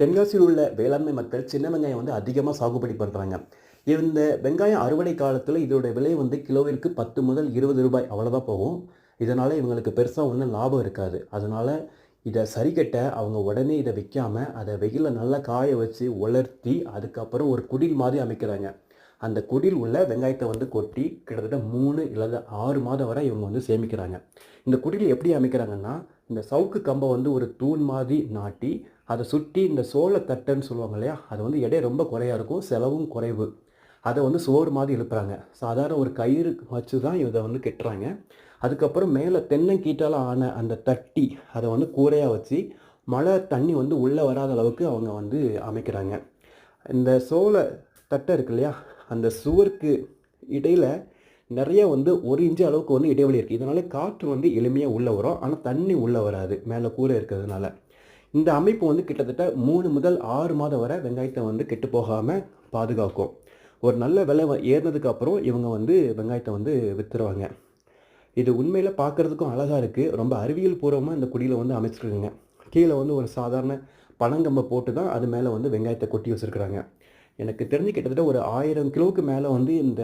தென்காசியில் உள்ள வேளாண்மை மக்கள் சின்ன வெங்காயம் வந்து அதிகமாக சாகுபடி பண்ணுறாங்க இந்த வெங்காயம் அறுவடை காலத்தில் இதோட விலை வந்து கிலோவிற்கு பத்து முதல் இருபது ரூபாய் அவ்வளோதான் போகும். இதனால் இவங்களுக்கு பெருசாக ஒன்றும் லாபம் இருக்காது. அதனால் இதை சரிக்கட்ட அவங்க உடனே இதை விற்காம அதை வெயிலில் நல்லா காய வச்சு உலர்த்தி அதுக்கப்புறம் ஒரு குடில் மாதிரி அமைக்கிறாங்க. அந்த குடில் உள்ள வெங்காயத்தை வந்து கொட்டி கிட்டத்தட்ட மூணு இல்லது ஆறு மாதம் வரை இவங்க வந்து சேமிக்கிறாங்க. இந்த குடில் எப்படி அமைக்கிறாங்கன்னா இந்த சவுக்கு கம்பை வந்து ஒரு தூண் மாதிரி நாட்டி அதை சுற்றி இந்த சோளத்தட்டைன்னு சொல்லுவாங்க இல்லையா? அது வந்து எடை ரொம்ப குறையாக இருக்கும் செலவும் குறைவு. அதை வந்து சோறு மாதிரி எழுப்புறாங்க சாதாரண ஒரு கயிறு வச்சு தான் இதை வந்து கெட்டுறாங்க. அதுக்கப்புறம் மேலே தென்னங்கீட்டால் ஆன அந்த தட்டி அதை வந்து கூரையாக வச்சு மழை தண்ணி வந்து உள்ளே வராத அளவுக்கு அவங்க வந்து அமைக்கிறாங்க. இந்த சோள தட்டை இருக்கு இல்லையா? அந்த சுவருக்கு இடையில் நிறைய வந்து ஒரு இன்ச்சு அளவுக்கு வந்து இடைவெளி இருக்குது இதனால் காற்று வந்து எளிமையாக உள்ளே வரும். ஆனால் தண்ணி உள்ளே வராது. மேலே கூரை இருக்கிறதுனால. இந்த அமைப்பு வந்து கிட்டத்தட்ட மூணு முதல் ஆறு மாதம் வரை வெங்காயத்தை வந்து கெட்டு போகாமல் பாதுகாக்கும். ஒரு நல்ல விலை ஏறினதுக்கப்புறம் இவங்க வந்து வெங்காயத்தை வந்து விற்றுருவாங்க இது உண்மையில் பார்க்குறதுக்கும் அழகாக இருக்குது ரொம்ப அறிவியல் பூர்வமாக இந்த குடியில் வந்து அமைச்சிருக்குங்க. கீழே வந்து ஒரு சாதாரண பனங்கம்பை போட்டு தான் அது மேலே வந்து வெங்காயத்தை கொட்டி வச்சுருக்குறாங்க. எனக்கு தெரிஞ்சு கிட்டத்தட்ட ஒரு ஆயிரம் கிலோவுக்கு மேலே வந்து இந்த